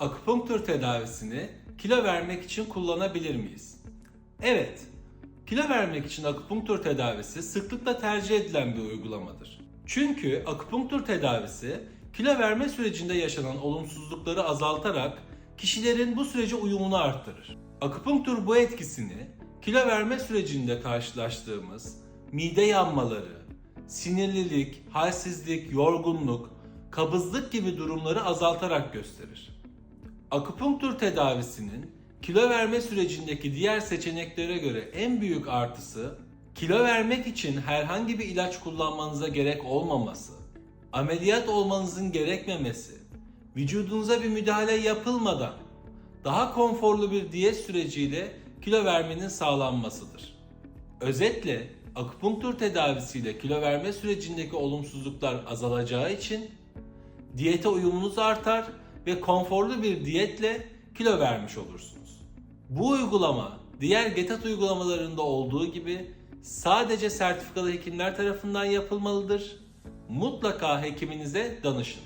Akupunktur tedavisini kilo vermek için kullanabilir miyiz? Evet. Kilo vermek için akupunktur tedavisi sıklıkla tercih edilen bir uygulamadır. Çünkü akupunktur tedavisi kilo verme sürecinde yaşanan olumsuzlukları azaltarak kişilerin bu sürece uyumunu arttırır. Akupunktur bu etkisini kilo verme sürecinde karşılaştığımız mide yanmaları, sinirlilik, halsizlik, yorgunluk, kabızlık gibi durumları azaltarak gösterir. Akupunktur tedavisinin kilo verme sürecindeki diğer seçeneklere göre en büyük artısı kilo vermek için herhangi bir ilaç kullanmanıza gerek olmaması, ameliyat olmanızın gerekmemesi, vücudunuza bir müdahale yapılmadan daha konforlu bir diyet süreciyle kilo vermenin sağlanmasıdır. Özetle akupunktur tedavisiyle kilo verme sürecindeki olumsuzluklar azalacağı için diyete uyumunuz artar ve konforlu bir diyetle kilo vermiş olursunuz. Bu uygulama diğer GETAT uygulamalarında olduğu gibi sadece sertifikalı hekimler tarafından yapılmalıdır. Mutlaka hekiminize danışın.